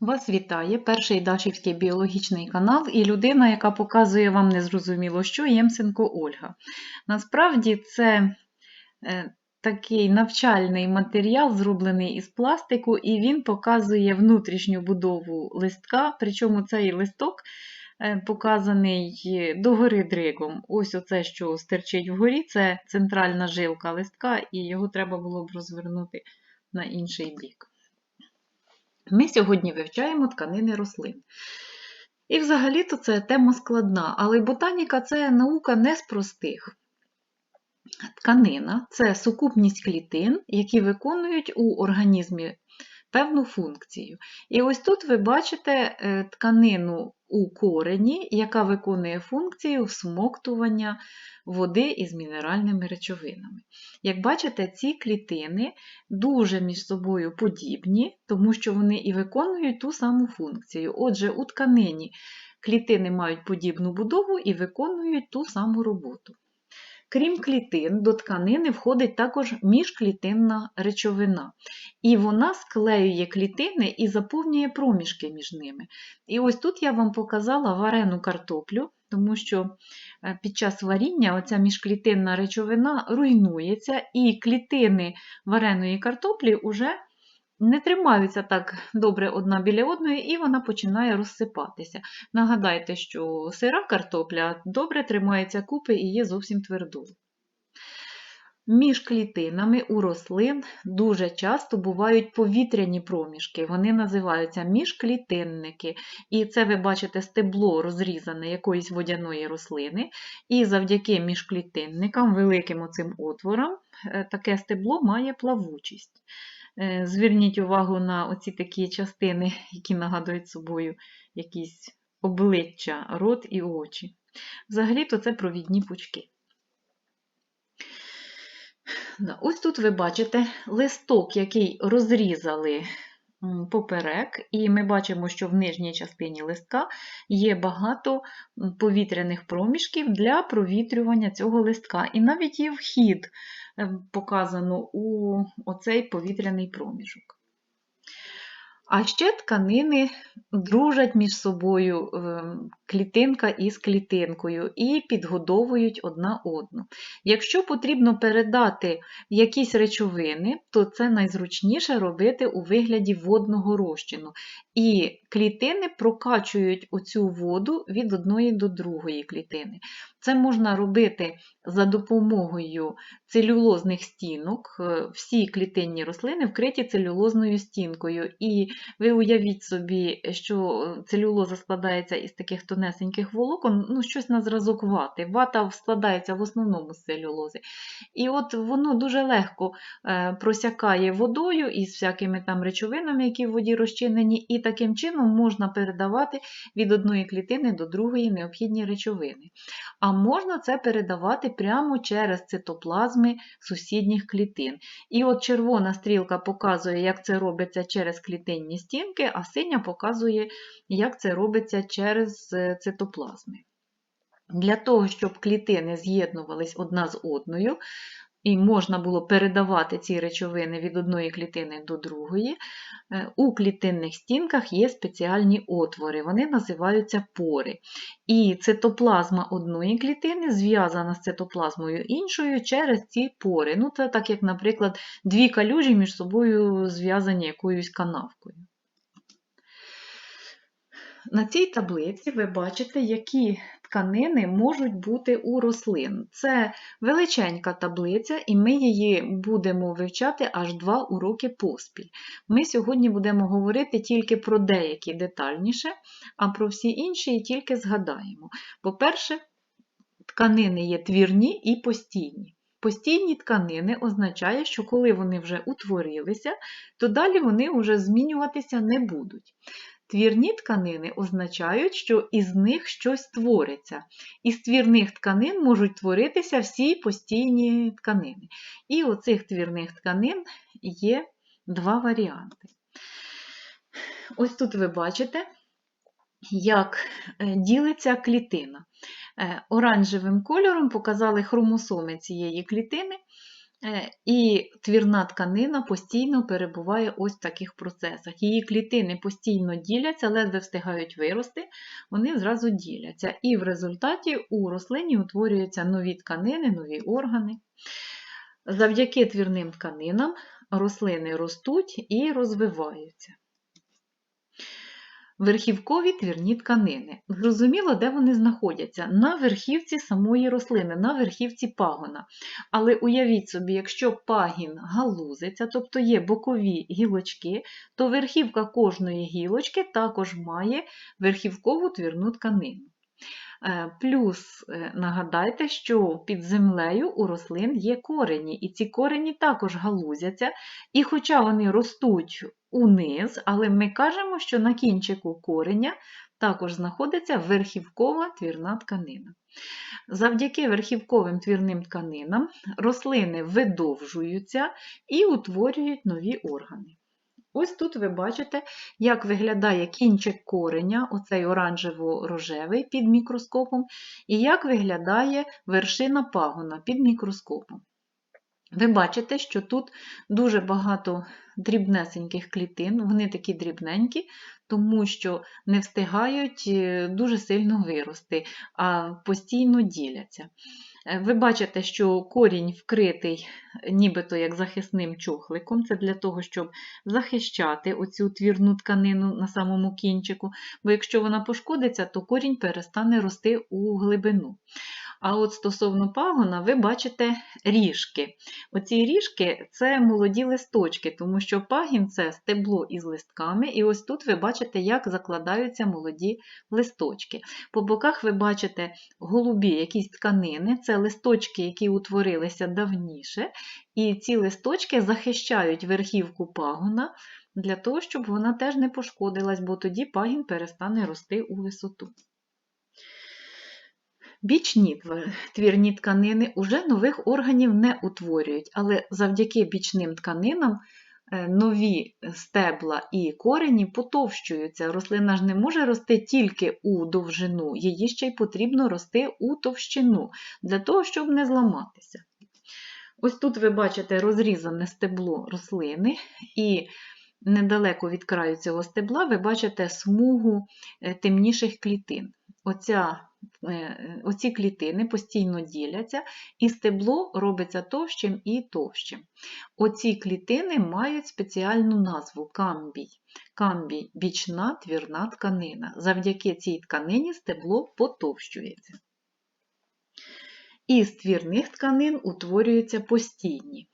Вас вітає перший Дашівський біологічний канал і людина, яка показує вам незрозуміло що, Ємсенко Ольга. Насправді це е, такий навчальний матеріал, зроблений із пластику, і він показує внутрішню будову листка, причому цей листок е, показаний догори дригом. Ось оце, що стерчить вгорі, це центральна жилка листка, і його треба було б розвернути на інший бік. Ми сьогодні вивчаємо тканини рослин. І взагалі-то це тема складна, але ботаніка це наука не з простих. Тканина це сукупність клітин, які виконують у організмі певну функцію. І ось тут ви бачите е, тканину у корені, яка виконує функцію всмоктування води із мінеральними речовинами. Як бачите, ці клітини дуже між собою подібні, тому що вони і виконують ту саму функцію. Отже, у тканині клітини мають подібну будову і виконують ту саму роботу. Крім клітин, до тканини входить також міжклітинна речовина. І вона склеює клітини і заповнює проміжки між ними. І ось тут я вам показала варену картоплю, тому що е, під час варіння оця міжклітинна речовина руйнується, і клітини вареної картоплі вже не тримаються так добре одна біля одної, і вона починає розсипатися. Нагадайте, що сира картопля добре тримається купи і є зовсім твердою. Між клітинами у рослин дуже часто бувають повітряні проміжки, вони називаються міжклітинники. І це ви бачите стебло розрізане якоїсь водяної рослини. І завдяки міжклітинникам, великим оцим отворам, е, таке стебло має плавучість. Е, зверніть увагу на оці такі частини, які нагадують собою якісь обличчя, рот і очі. Взагалі-то це провідні пучки. Ось тут ви бачите листок, який розрізали поперек, і ми бачимо, що в нижній частині листка є багато повітряних проміжків для провітрювання цього листка. І навіть є вхід Е, показано у оцей повітряний проміжок. А ще тканини дружать між собою ем, клітинка із клітинкою і підгодовують одна одну. Якщо потрібно передати якісь речовини, то це найзручніше робити у вигляді водного розчину. І клітини прокачують оцю воду від одної до другої клітини. Це можна робити за допомогою целюлозних стінок. Е, всі клітинні рослини вкриті целюлозною стінкою. І ви уявіть собі, що целюлоза складається із таких тонесеньких волокон, ну, щось на зразок вати. Вата складається в основному з целюлози. І от воно дуже легко е, просякає водою із всякими там речовинами, які в воді розчинені, і таким чином можна передавати від одної клітини до другої необхідні речовини. А можна це передавати прямо через цитоплазми сусідніх клітин. І от червона стрілка показує, як це робиться через клітинні стінки, а синя показує, як це робиться через е, цитоплазми. Для того, щоб клітини з'єднувались одна з одною, і можна було передавати ці речовини від одної клітини до другої, е, у клітинних стінках є спеціальні отвори, вони називаються пори. І цитоплазма одної клітини зв'язана з цитоплазмою іншою через ці пори. Ну, Це так, як, наприклад, дві калюжі між собою зв'язані якоюсь канавкою. На цій таблиці ви бачите, які тканини можуть бути у рослин. Це величенька таблиця, і ми її будемо вивчати аж два уроки поспіль. Ми сьогодні будемо говорити тільки про деякі детальніше, а про всі інші тільки згадаємо. По-перше, тканини є твірні і постійні. Постійні тканини означає, що коли вони вже утворилися, то далі вони вже змінюватися не будуть. Твірні тканини означають, що із них щось твориться. Із твірних тканин можуть творитися всі постійні тканини. І у цих твірних тканин є два варіанти. Ось тут ви бачите, як е, ділиться клітина. Е, оранжевим кольором показали хромосоми цієї клітини. Е, І твірна тканина постійно перебуває ось в таких процесах. Її клітини постійно діляться, ледве встигають вирости, вони зразу діляться. І в результаті у рослині утворюються нові тканини, нові органи. Завдяки твірним тканинам рослини ростуть і розвиваються. Верхівкові твірні тканини. Зрозуміло, де вони знаходяться? На верхівці самої рослини, на верхівці пагона. Але уявіть собі, якщо пагін галузиться, тобто є бокові гілочки, то верхівка кожної гілочки також має верхівкову твірну тканину. Е, Плюс е, нагадайте, що під землею у рослин є корені, і ці корені також галузяться, і хоча вони ростуть униз, але ми кажемо, що на кінчику кореня також знаходиться верхівкова твірна тканина. Завдяки верхівковим твірним тканинам рослини видовжуються і утворюють нові органи. Ось тут ви бачите, як виглядає кінчик кореня, оцей оранжево-рожевий під мікроскопом, і як виглядає вершина пагона під мікроскопом. Ви бачите, що тут дуже багато дрібнесеньких клітин, вони такі дрібненькі, тому що не встигають е, дуже сильно вирости, а постійно діляться. Е, Ви бачите, що корінь вкритий нібито як захисним чохликом, це для того, щоб захищати оцю твірну тканину на самому кінчику, бо якщо вона пошкодиться, то корінь перестане рости у глибину. А от стосовно пагона, ви бачите ріжки. Оці ріжки це молоді листочки, тому що пагін це стебло із листками, і ось тут ви бачите, як закладаються молоді листочки. По боках ви бачите голубі якісь тканини, це листочки, які утворилися давніше, і ці листочки захищають верхівку пагона для того, щоб вона теж не пошкодилась, бо тоді пагін перестане рости у висоту. Бічні твірні тканини уже нових органів не утворюють, але завдяки бічним тканинам е, нові стебла і корені потовщуються. Рослина ж не може рости тільки у довжину, її ще й потрібно рости у товщину, для того, щоб не зламатися. Ось тут ви бачите розрізане стебло рослини, і недалеко від краю цього стебла ви бачите смугу е, темніших клітин. Оця оці клітини постійно діляться, і стебло робиться товщим і товщим. Оці клітини мають спеціальну назву камбій. Камбій бічна твірна тканина. Завдяки цій тканині стебло потовщується. Із твірних тканин утворюються постійні.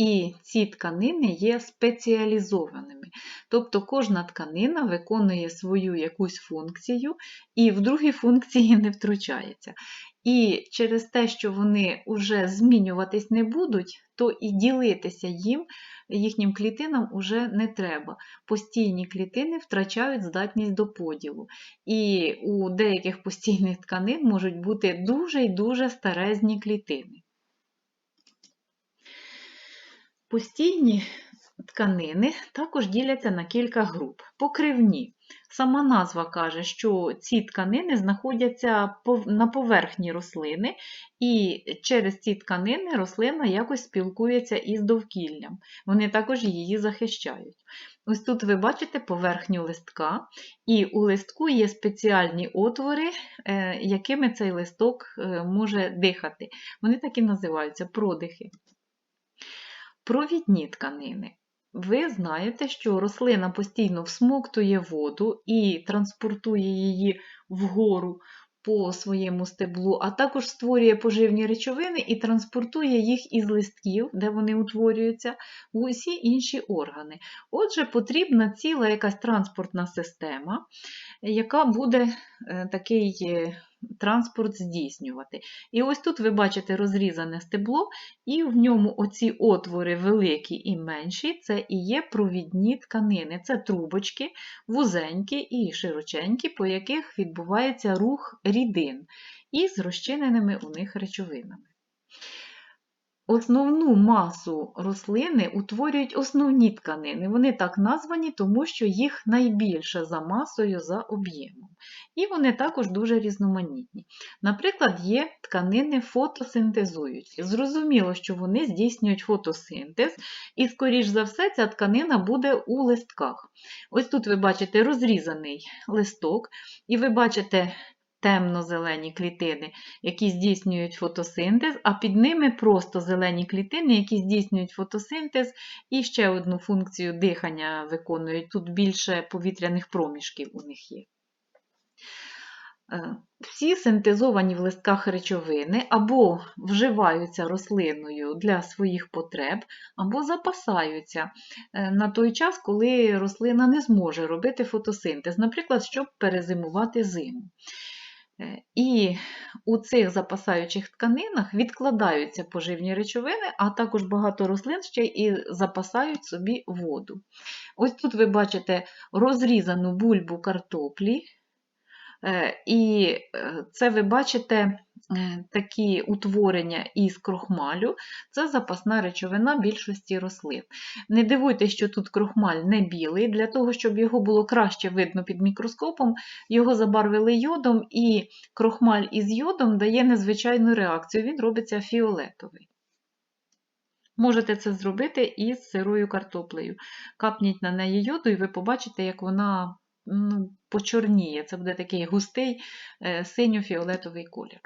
І ці тканини є спеціалізованими. Тобто кожна тканина виконує свою якусь функцію і в другій функції не втручається. І через те, що вони вже змінюватись не будуть, то і ділитися їм, їхнім клітинам уже не треба. Постійні клітини втрачають здатність до поділу. І у деяких постійних тканин можуть бути дуже і дуже старезні клітини. Постійні тканини також діляться на кілька груп. Покривні. Сама назва каже, що ці тканини знаходяться на поверхні рослини, і через ці тканини рослина якось спілкується із довкіллям. Вони також її захищають. Ось тут ви бачите поверхню листка, і у листку є спеціальні отвори, е, якими цей листок е, може дихати. Вони так і називаються продихи. Провідні тканини. Ви знаєте, що рослина постійно всмоктує воду і транспортує її вгору по своєму стеблу, а також створює поживні речовини і транспортує їх із листків, де вони утворюються, в усі інші органи. Отже, потрібна ціла якась транспортна система, яка буде е, такий е, транспорт здійснювати. І ось тут ви бачите розрізане стебло, і в ньому оці отвори великі і менші це і є провідні тканини. Це трубочки, вузенькі і широченькі, по яких відбувається рух рідин із розчиненими у них речовинами. Основну масу рослини утворюють основні тканини. Вони так названі, тому що їх найбільше за масою, за об'ємом. І вони також дуже різноманітні. Наприклад, є тканини фотосинтезуючі. Зрозуміло, що вони здійснюють фотосинтез, і, скоріш за все, ця тканина буде у листках. Ось тут ви бачите розрізаний листок, і ви бачите темно-зелені клітини, які здійснюють фотосинтез, а під ними просто зелені клітини, які здійснюють фотосинтез і ще одну функцію дихання виконують. Тут більше повітряних проміжків у них є. Е, Всі синтезовані в листках речовини або вживаються рослиною для своїх потреб, або запасаються е, на той час, коли рослина не зможе робити фотосинтез, наприклад, щоб перезимувати зиму. І у цих запасаючих тканинах відкладаються поживні речовини, а також багато рослин ще і запасають собі воду. Ось тут ви бачите розрізану бульбу картоплі, І е, це ви бачите е, такі утворення із крохмалю, це запасна речовина більшості рослин. Не дивуйтесь, що тут крохмаль не білий, для того, щоб його було краще видно під мікроскопом, його забарвили йодом, і крохмаль із йодом дає незвичайну реакцію, він робиться фіолетовий. Можете це зробити із сирою картоплею. Капніть на неї йоду, і ви побачите, як вона ну, почорніє. Це буде такий густий е, синьо-фіолетовий колір.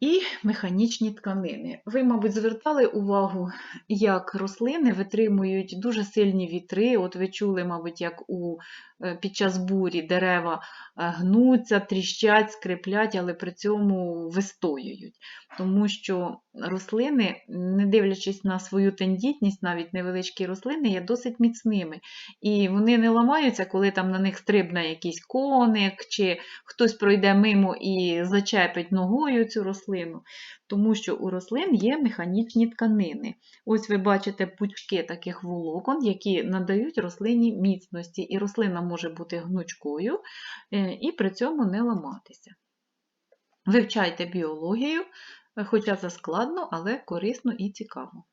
І механічні тканини. Ви, мабуть, звертали увагу, як рослини витримують дуже сильні вітри. От ви чули, мабуть, як у, під час бурі дерева е, гнуться, тріщать, скриплять, але при цьому вистоюють. Тому що рослини, не дивлячись на свою тендітність, навіть невеличкі рослини, є досить міцними. І вони не ламаються, коли там на них стрибне якийсь коник, чи хтось пройде мимо і зачепить ногою цю рослину, тому що у рослин є механічні тканини. Ось ви бачите пучки таких волокон, які надають рослині міцності, і рослина може бути гнучкою е, і при цьому не ламатися. Вивчайте біологію, хоча це складно, але корисно і цікаво.